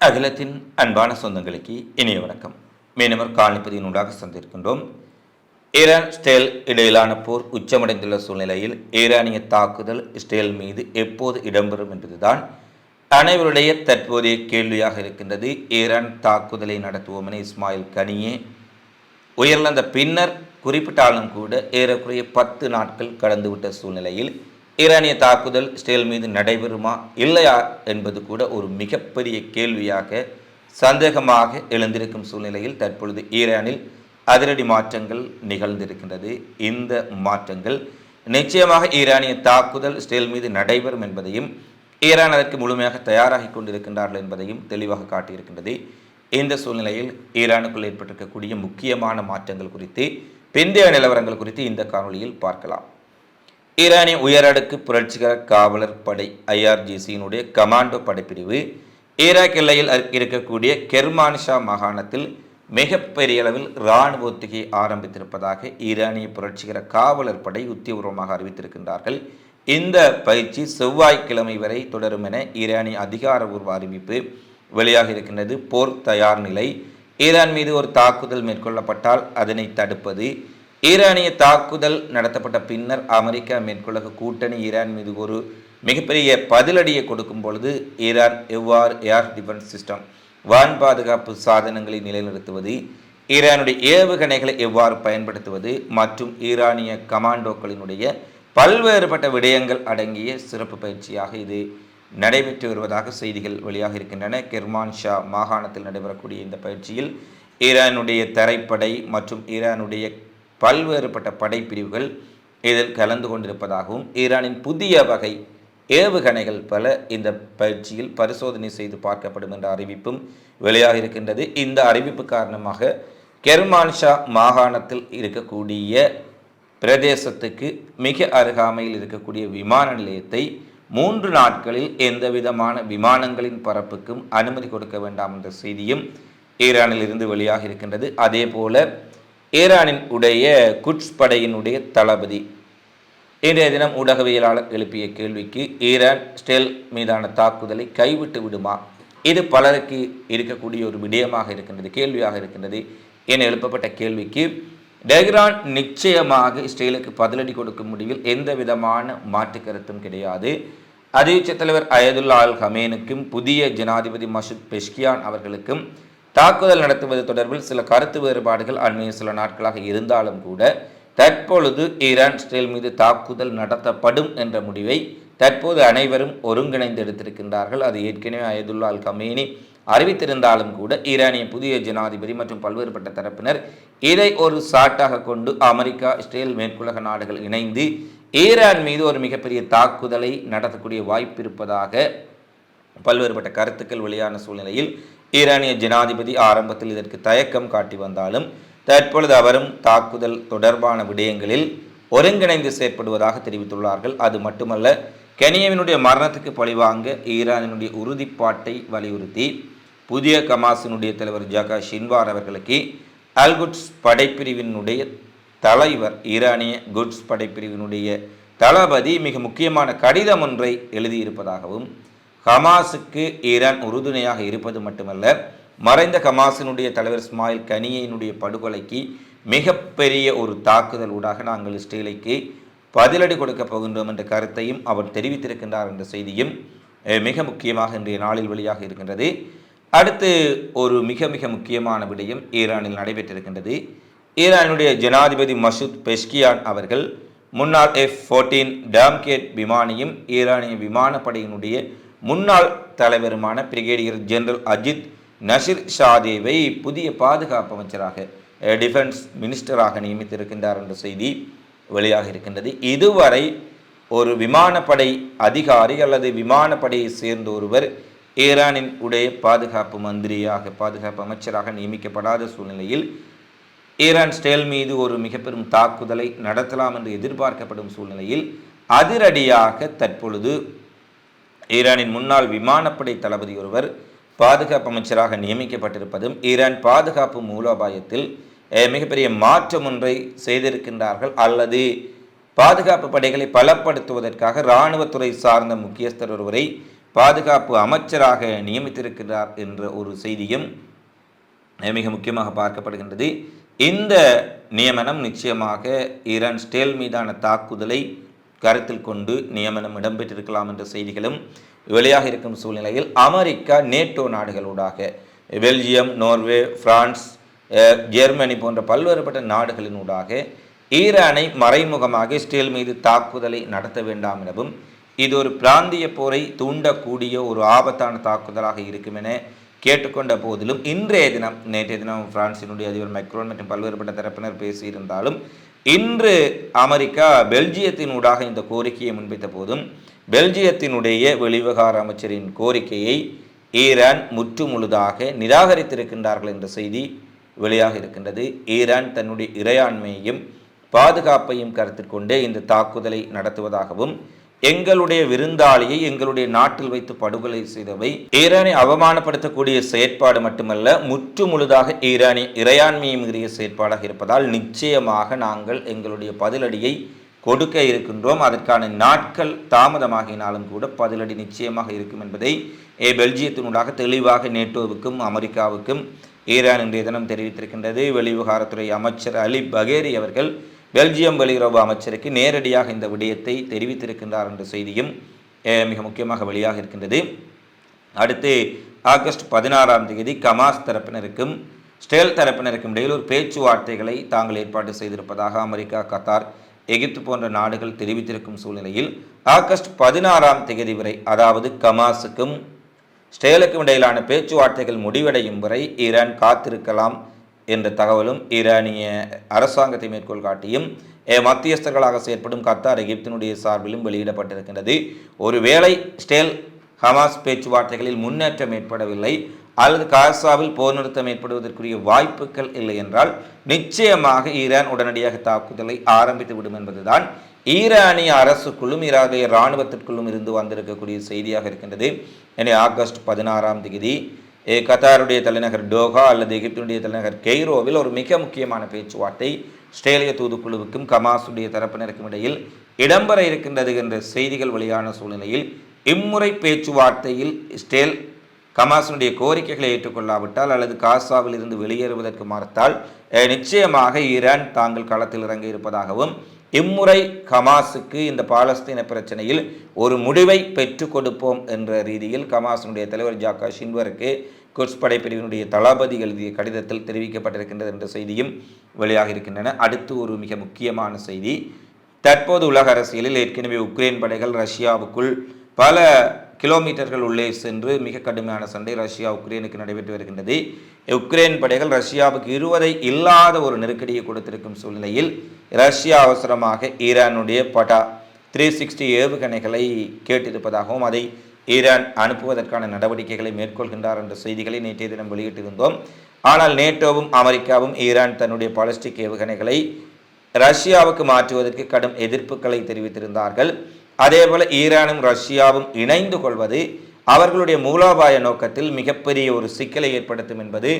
அகிலத்தின் அன்பான சொந்தங்களுக்கு இனிய வணக்கம். மீனவர் காலனிப்பதியினூடாக சந்திருக்கின்றோம் ஈரான் இஸ்ரேல் இடையிலான போர் உச்சமடைந்துள்ள சூழ்நிலையில் ஈரானிய தாக்குதல் இஸ்ரேல் மீது எப்போது இடம்பெறும் என்பதுதான் அனைவருடைய தற்போதைய கேள்வியாக இருக்கின்றது. ஈரான் தாக்குதலை நடத்துவோம் என இஸ்மாயில் கனியே. உயர்ந்த பின்னர் குறிப்பிட்டாலும் கூட ஏறக்குறைய பத்து நாட்கள் கடந்துவிட்ட சூழ்நிலையில் ஈரானிய தாக்குதல் இஸ்ரேல் மீது நடைபெறுமா இல்லையா என்பது கூட ஒரு மிகப்பெரிய கேள்வியாக சந்தேகமாக எழுந்திருக்கும் சூழ்நிலையில் தற்பொழுது ஈரானில் அதிரடி மாற்றங்கள் நிகழ்ந்திருக்கின்றது. இந்த மாற்றங்கள் நிச்சயமாக ஈரானிய தாக்குதல் இஸ்ரேல் மீது நடைபெறும் என்பதையும் ஈரான் அதற்கு முழுமையாக தயாராகி கொண்டிருக்கின்றார்கள் என்பதையும் தெளிவாக காட்டியிருக்கின்றது. இந்த சூழ்நிலையில் ஈரானுக்குள் ஏற்பட்டிருக்கக்கூடிய முக்கியமான மாற்றங்கள் குறித்து பிந்தைய நிலவரங்கள் குறித்து இந்த காணொளியில் பார்க்கலாம். ஈரானிய உயரடுக்கு புரட்சிகர காவலர் படை ஐஆர்ஜிசியினுடைய கமாண்டோ படைப்பிரிவு ஈராக் எல்லையில் இருக்கக்கூடிய கெர்மானிஷா மாகாணத்தில் மிகப்பெரிய அளவில் இராணுவ ஒத்திகை ஆரம்பித்திருப்பதாக ஈரானிய புரட்சிகர காவலர் படை உத்தியபூர்வமாக அறிவித்திருக்கின்றார்கள். இந்த பயிற்சி செவ்வாய்க்கிழமை வரை தொடரும் என ஈரானிய அதிகாரபூர்வ அறிவிப்பு வெளியாக இருக்கின்றது. போர் தயார் நிலை ஈரான் மீது ஒரு தாக்குதல் மேற்கொள்ளப்பட்டால் அதனை தடுப்பது ஈரானிய தாக்குதல் நடத்தப்பட்ட பின்னர் அமெரிக்கா மேற்கொள்ள கூட்டணி ஈரான் மீது ஒரு மிகப்பெரிய பதிலடியை கொடுக்கும் பொழுது ஈரான் எவ்வாறு ஏர் டிஃபென்ஸ் சிஸ்டம் வான் பாதுகாப்பு சாதனங்களை நிலைநிறுத்துவது ஈரானுடைய ஏவுகணைகளை எவ்வாறு பயன்படுத்துவது மற்றும் ஈரானிய கமாண்டோக்களினுடைய பல்வேறுபட்ட விடயங்கள் அடங்கிய சிறப்பு பயிற்சியாக இது நடைபெற்று வருவதாக செய்திகள் வெளியாக இருக்கின்றன. கெர்மான் ஷா மாகாணத்தில் நடைபெறக்கூடிய இந்த பயிற்சியில் ஈரானுடைய தரைப்படை மற்றும் ஈரானுடைய பல்வேறுபட்ட படைப்பிரிவுகள் இதில் கலந்து கொண்டிருப்பதாகவும் ஈரானின் புதிய வகை ஏவுகணைகள் பல இந்த பயிற்சியில் பரிசோதனை செய்து பார்க்கப்படும் என்ற அறிவிப்பும் வெளியாக இருக்கின்றது இந்த அறிவிப்பு காரணமாக கெர்மான்ஷா மாகாணத்தில் இருக்கக்கூடிய பிரதேசத்துக்கு மிக அருகாமையில் இருக்கக்கூடிய விமான நிலையத்தை மூன்று நாட்களில் எந்த விதமான விமானங்களின் பரப்புக்கும் அனுமதி கொடுக்க வேண்டாம் என்ற செய்தியும் ஈரானில் இருந்து வெளியாக இருக்கின்றது அதே போல ஈரானின் உடைய குட்ஸ் படையினுடைய தளபதி. இன்றைய தினம் ஊடகவியலாளர் எழுப்பிய கேள்விக்கு ஈரான் ஸ்டெல் மீதான தாக்குதலை கைவிட்டு விடுமா? இது பலருக்கு இருக்கக்கூடிய ஒரு விடயமாக இருக்கின்றது கேள்வியாக இருக்கின்றது என எழுப்பப்பட்ட கேள்விக்கு டெஹ்ரான் நிச்சயமாக இஸ்ரேலுக்கு பதிலடி கொடுக்கும் முடிவில் எந்த விதமான மாற்று கருத்தும் கிடையாது. அதிர்ச்சி தலைவர் அயதுல்லா அல் ஹமேனுக்கும் புதிய ஜனாதிபதி மசூத் பெஷ்கியான் அவர்களுக்கும் தாக்குதல் நடத்துவது தொடர்பில் சில கருத்து வேறுபாடுகள் அண்மைய சில நாட்களாக இருந்தாலும் கூட தற்பொழுது ஈரான் இஸ்ரேல் மீது தாக்குதல் நடத்தப்படும் என்ற முடிவை தற்போது அனைவரும் ஒருங்கிணைந்து எடுத்திருக்கின்றார்கள். அது ஏற்கனவே அயதுல்லா அல் கமேனி அறிவித்திருந்தாலும் கூட ஈரானிய புதிய ஜனாதிபதி மற்றும் பல்வேறுபட்ட தரப்பினர் இதை ஒரு சாட்டாக கொண்டு அமெரிக்கா இஸ்ரேல் மேற்குலக நாடுகள் இணைந்து ஈரான் மீது ஒரு மிகப்பெரிய தாக்குதலை நடத்தக்கூடிய வாய்ப்பு இருப்பதாக பல்வேறுபட்ட கருத்துக்கள் வெளியான சூழ்நிலையில் ஈரானிய ஜனாதிபதி ஆரம்பத்தில் இதற்கு தயக்கம் காட்டி வந்தாலும் தற்பொழுது அவரும் தாக்குதல் தொடர்பான விடயங்களில் ஒருங்கிணைந்து செயற்படுவதாக தெரிவித்துள்ளார்கள். அது மட்டுமல்ல கெனியவினுடைய மரணத்துக்கு பழிவாங்க ஈரானினுடைய உறுதிப்பாட்டை வலியுறுத்தி புதிய கமாசினுடைய தலைவர் ஜகா ஷின்வார் அவர்களுக்கு அல்குட்ஸ் படைப்பிரிவினுடைய தலைவர் ஈரானிய குட்ஸ் படைப்பிரிவினுடைய தளபதி மிக முக்கியமான கடிதம் ஒன்றை எழுதியிருப்பதாகவும் ஹமாஸுக்கு ஈரான் உறுதுணையாக இருப்பது மட்டுமல்ல மறைந்த ஹமாஸினுடைய தலைவர் இஸ்மாயில் கனியினுடைய படுகொலைக்கு மிகப்பெரிய ஒரு தாக்குதல் ஊடாக நாங்கள் இஸ்ரேலைக்கு பதிலடி கொடுக்கப் போகின்றோம் என்ற கருத்தையும் அவர் தெரிவித்திருக்கின்றார் என்ற செய்தியும் மிக முக்கியமாக இன்றைய நாளில் வெளியாக இருக்கின்றது. அடுத்து ஒரு மிக மிக முக்கியமான விடயம் ஈரானில் நடைபெற்றிருக்கின்றது. ஈரானுடைய ஜனாதிபதி மசூத் பெஷ்கியான் அவர்கள் முன்னாள் எஃப் ஃபோர்டீன் டாம்கேட் விமானியும் ஈரானிய விமானப்படையினுடைய முன்னாள் தலைவருமான பிரிகேடியர் ஜெனரல் அஜித் நஷிர் ஷாதேவை புதிய பாதுகாப்பு அமைச்சராக டிஃபென்ஸ் மினிஸ்டராக நியமித்திருக்கின்றார் என்ற செய்தி வெளியாக இருக்கின்றது. இதுவரை ஒரு விமானப்படை அதிகாரி அல்லது விமானப்படையை சேர்ந்த ஒருவர் ஈரானின் உடைய பாதுகாப்பு மந்திரியாக பாதுகாப்பு அமைச்சராக நியமிக்கப்படாத சூழ்நிலையில் ஈரான் ஸ்டேல் மீது ஒரு மிக பெரும் தாக்குதலை நடத்தலாம் என்று எதிர்பார்க்கப்படும் சூழ்நிலையில் அதிரடியாக தற்பொழுது ஈரானின் முன்னாள் விமானப்படை தளபதி ஒருவர் பாதுகாப்பு அமைச்சராக நியமிக்கப்பட்டிருப்பதும் ஈரான் பாதுகாப்பு மூலோபாயத்தில் மிகப்பெரிய மாற்றம் ஒன்றை செய்திருக்கின்றார்கள். அல்லது பாதுகாப்பு படைகளை பலப்படுத்துவதற்காக இராணுவத்துறை சார்ந்த முக்கியஸ்தர் ஒருவரை பாதுகாப்பு அமைச்சராக நியமித்திருக்கிறார் என்ற ஒரு செய்தியும் மிக முக்கியமாக பார்க்கப்படுகின்றது. இந்த நியமனம் நிச்சயமாக ஈரான் ஸ்டேல் மீதான தாக்குதலை கருத்தில் கொண்டு நியமனம் இடம்பெற்றிருக்கலாம் என்ற செய்திகளும் வெளியாக இருக்கும் சூழ்நிலையில் அமெரிக்கா நேட்டோ நாடுகளூடாக பெல்ஜியம் நோர்வே பிரான்ஸ் ஜெர்மனி போன்ற பல்வேறுபட்ட நாடுகளினூடாக ஈரானை மறைமுகமாக இஸ்ரேல் மீது தாக்குதலை நடத்த வேண்டாம் எனவும் இது ஒரு பிராந்திய போரை தூண்டக்கூடிய ஒரு ஆபத்தான தாக்குதலாக இருக்கும் என கேட்டுக்கொண்ட போதிலும் இன்றைய தினம் நேற்றைய தினம் பிரான்சினுடைய அதிபர் மைக்ரோன் மற்றும் பல்வேறுபட்ட தரப்பினர் பேசியிருந்தாலும் இன்று அமெரிக்கா பெல்ஜியத்தினூடாக இந்த கோரிக்கையை முன்வைத்த போதும் பெல்ஜியத்தினுடைய வெளிவிவகார அமைச்சரின் கோரிக்கையை ஈரான் முற்று முழுதாக நிராகரித்திருக்கின்றார்கள் என்ற செய்தி வெளியாக இருக்கின்றது. ஈரான் தன்னுடைய இறையாண்மையையும் பாதுகாப்பையும் கருத்தில் கொண்டே இந்த தாக்குதலை நடத்துவதாகவும் எங்களுடைய விருந்தாளியை எங்களுடைய நாட்டில் வைத்து படுகொலை செய்தவை ஈரானை அவமானப்படுத்தக்கூடிய செயற்பாடு மட்டுமல்ல முற்று முழுதாக ஈரானி இறையாண்மையை மீறிய செயற்பாடாக இருப்பதால் நிச்சயமாக நாங்கள் எங்களுடைய பதிலடியை கொடுக்க இருக்கின்றோம். அதற்கான நாட்கள் தாமதமாகினாலும் கூட பதிலடி நிச்சயமாக இருக்கும் என்பதை பெல்ஜியத்தினூடாக தெளிவாக நேட்டோவுக்கும் அமெரிக்காவுக்கும் ஈரான் இன்றைய தினம் தெரிவித்திருக்கின்றது. வெளிவிவகாரத்துறை அமைச்சர் அலி பகேரி அவர்கள் பெல்ஜியம் வெளியுறவு அமைச்சருக்கு நேரடியாக இந்த விடயத்தை தெரிவித்திருக்கின்றார் என்ற செய்தியும் மிக முக்கியமாக வெளியாக இருக்கின்றது. அடுத்து ஆகஸ்ட் பதினாறாம் தேதி கமாஸ் தரப்பினருக்கும் ஸ்டேல் தரப்பினருக்கும் இடையில் ஒரு பேச்சுவார்த்தைகளை தாங்கள் ஏற்பாடு செய்திருப்பதாக அமெரிக்கா கத்தார் எகிப்து போன்ற நாடுகள் தெரிவித்திருக்கும் சூழ்நிலையில் ஆகஸ்ட் பதினாறாம் தேதி வரை அதாவது கமாஸுக்கும் ஸ்டேலுக்கும் இடையிலான பேச்சுவார்த்தைகள் முடிவடையும் வரை ஈரான் காத்திருக்கலாம் என்ற தகவலும் ஈரானிய அரசாங்கத்தை மேற்கோள் காட்டியும் மத்தியஸ்தர்களாக செயற்படும் கத்தார் எகிப்தினுடைய சார்பிலும் வெளியிடப்பட்டிருக்கின்றது. ஒருவேளை ஸ்டேல் ஹமாஸ் பேச்சுவார்த்தைகளில் முன்னேற்றம் ஏற்படவில்லை அல்லது காசாவில் போர் நிறுத்தம் ஏற்படுவதற்குரிய வாய்ப்புகள் இல்லை என்றால் நிச்சயமாக ஈரான் உடனடியாக தாக்குதலை ஆரம்பித்து விடும் என்பதுதான் ஈரானிய அரசுக்குள்ளும் ஈரானிய இராணுவத்திற்குள்ளும் இருந்து வந்திருக்கக்கூடிய செய்தியாக இருக்கின்றது. எனவே ஆகஸ்ட் பதினாறாம் தேதி கத்தாருடைய தலைநகர் டோகா அல்லது எகிப்தினுடைய தலைநகர் கெய்ரோவில் ஒரு மிக முக்கியமான பேச்சுவார்த்தை ஆஸ்திரேலிய தூதுக்குழுவுக்கும் கமாசுடைய தரப்பினருக்கும் இடையில் இடம்பெற இருக்கின்றது என்ற செய்திகள் வெளியான சூழ்நிலையில் இம்முறை பேச்சுவார்த்தையில் ஸ்டேல் கமாசனுடைய கோரிக்கைகளை ஏற்றுக்கொள்ளாவிட்டால் அல்லது காசாவில் இருந்து வெளியேறுவதற்கு மறுத்தால் நிச்சயமாக ஈரான் தாங்கள் களத்தில் இறங்க இருப்பதாகவும் இம்முறை கமாஸுக்கு இந்த பாலஸ்தீன பிரச்சனையில் ஒரு முடிவை பெற்றுக் கொடுப்போம் என்ற ரீதியில் கமாஸினுடைய தலைவர் ஜாக்கா ஷின்வருக்கு குட்ஸ் படைப்பிரிவினுடைய தளபதி எழுதிய கடிதத்தில் தெரிவிக்கப்பட்டிருக்கின்றது என்ற செய்தியும் வெளியாக இருக்கின்றன. அடுத்து ஒரு மிக முக்கியமான செய்தி. தற்போது உலக அரசியலில் ஏற்கனவே உக்ரைன் படைகள் ரஷ்யாவுக்குள் பல கிலோமீட்டர்கள் உள்ளே சென்று மிக கடுமையான சண்டை ரஷ்யா உக்ரைனுக்கு நடைபெற்று வருகின்றது. உக்ரைன் படைகள் ரஷ்யாவுக்கு இருவரை இல்லாத ஒரு நெருக்கடியை கொடுத்திருக்கும் சூழ்நிலையில் ரஷ்யா அவசரமாக ஈரானுடைய பட்டா த்ரீ சிக்ஸ்டி ஏவுகணைகளை கேட்டிருப்பதாகவும் அதை ஈரான் அனுப்புவதற்கான நடவடிக்கைகளை மேற்கொள்கின்றார் என்ற செய்திகளை நேற்றைய தினம் வெளியிட்டிருந்தோம். ஆனால் நேட்டோவும் அமெரிக்காவும் ஈரான் தன்னுடைய பாலிஸ்டிக் ஏவுகணைகளை ரஷ்யாவுக்கு மாற்றுவதற்கு கடும் எதிர்ப்புகளை தெரிவித்திருந்தார்கள். அதேபோல ஈரானும் ரஷ்யாவும் இணைந்து கொள்வது அவர்களுடைய மூலோபாய நோக்கத்தில் மிகப்பெரிய ஒரு சிக்கலை ஏற்படுத்தும் என்பது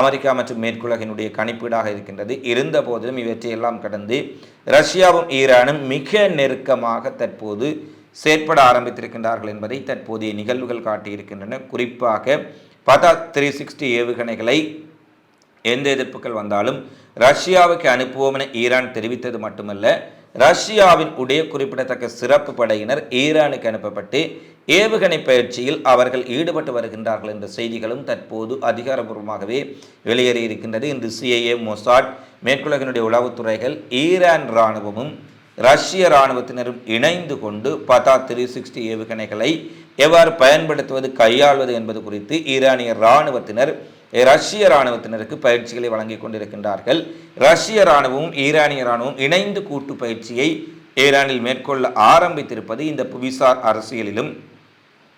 அமெரிக்கா மற்றும் மேற்குலகினுடைய கணிப்பீடாக இருக்கின்றது. இருந்த போதிலும் இவற்றையெல்லாம் கடந்து ரஷ்யாவும் ஈரானும் மிக நெருக்கமாக தற்போது செயற்பட ஆரம்பித்திருக்கின்றார்கள் என்பதை தற்போதைய நிகழ்வுகள் காட்டியிருக்கின்றன. குறிப்பாக பதா த்ரீ சிக்ஸ்டி ஏவுகணைகளை எந்த எதிர்ப்புகள் வந்தாலும் ரஷ்யாவுக்கு அனுப்புவோம் என ஈரான் தெரிவித்தது மட்டுமல்ல ரஷ்யாவின் உடைய குறிப்பிடத்தக்க சிறப்பு படையினர் ஈரானுக்கு அனுப்பப்பட்டு ஏவுகணை பயிற்சியில் அவர்கள் ஈடுபட்டு வருகின்றார்கள் என்ற செய்திகளும் தற்போது அதிகாரபூர்வமாகவே வெளியேறியிருக்கின்றது. இன்று சிஐஏ மொசாட் மேற்குலகினுடைய உளவுத்துறைகள் ஈரான் இராணுவமும் ரஷ்ய இராணுவத்தினரும் இணைந்து கொண்டு பதா த்ரீ சிக்ஸ்டி ஏவுகணைகளை எவ்வாறு பயன்படுத்துவது கையாள்வது என்பது குறித்து ஈரானிய இராணுவத்தினர் ரஷ்ய இராணுவத்தினருக்கு பயிற்சிகளை வழங்கிக் கொண்டிருக்கின்றார்கள். ரஷ்ய இராணுவமும் ஈரானிய இராணுவம் இணைந்து கூட்டு பயிற்சியை ஈரானில் மேற்கொள்ள ஆரம்பித்திருப்பது இந்த புவிசார் அரசியலிலும்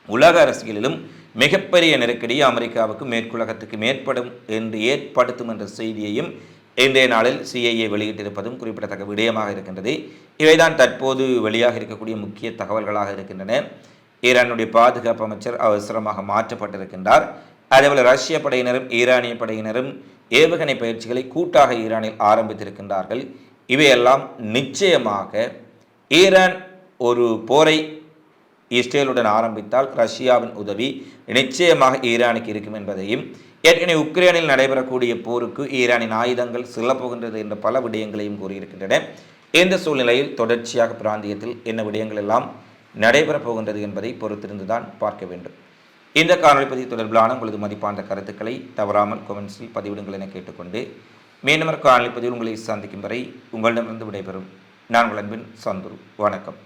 உலக அரசியலிலும் மிகப்பெரிய நெருக்கடி அமெரிக்காவுக்கு மேற்குலகத்துக்கு மேற்படும் என்று ஏற்படுத்தும் என்ற செய்தியையும் இன்றைய நாளில் சிஐஏ வெளியிட்டிருப்பதும் குறிப்பிடத்தக்க விடயமாக இருக்கின்றது. இவைதான் தற்போது வெளியாக இருக்கக்கூடிய முக்கிய தகவல்களாக இருக்கின்றன. ஈரானுடைய பாதுகாப்பு அமைச்சர் அவசரமாக மாற்றப்பட்டிருக்கின்றார். அதேபோல் ரஷ்ய படையினரும் ஈரானிய படையினரும் ஏவுகணை பயிற்சிகளை கூட்டாக ஈரானில் ஆரம்பித்திருக்கின்றார்கள். இவையெல்லாம் நிச்சயமாக ஈரான் ஒரு போரை இஸ்ரேலுடன் ஆரம்பித்தால் ரஷ்யாவின் உதவி நிச்சயமாக ஈரானுக்கு இருக்கும் என்பதையும் ஏற்கனவே உக்ரைனில் நடைபெறக்கூடிய போருக்கு ஈரானின் ஆயுதங்கள் செல்லப்போகின்றது என்ற பல விடயங்களையும் கூறியிருக்கின்றன. இந்த சூழ்நிலையில் தொடர்ச்சியாக பிராந்தியத்தில் என்ன விடயங்கள் எல்லாம் நடைபெறப் போகின்றது என்பதை பொறுத்திருந்துதான் பார்க்க வேண்டும். இந்த காணொலி பதிவு தொடர்பிலான உங்களது மதிப்பான கருத்துக்களை தவறாமல் கொமெண்ட்ஸில் பதிவிடுங்கள் என கேட்டுக்கொண்டு மீண்டும் காணொலி பதிவு உங்களை சந்திக்கும் வரை உங்களிடமிருந்து விடைபெறும். நான் உங்கள் அன்பின் சந்துரு. வணக்கம்.